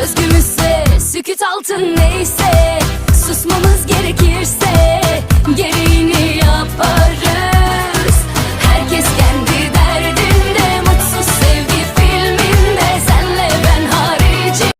Söz gümüşse, sükut altın neyse Susmamız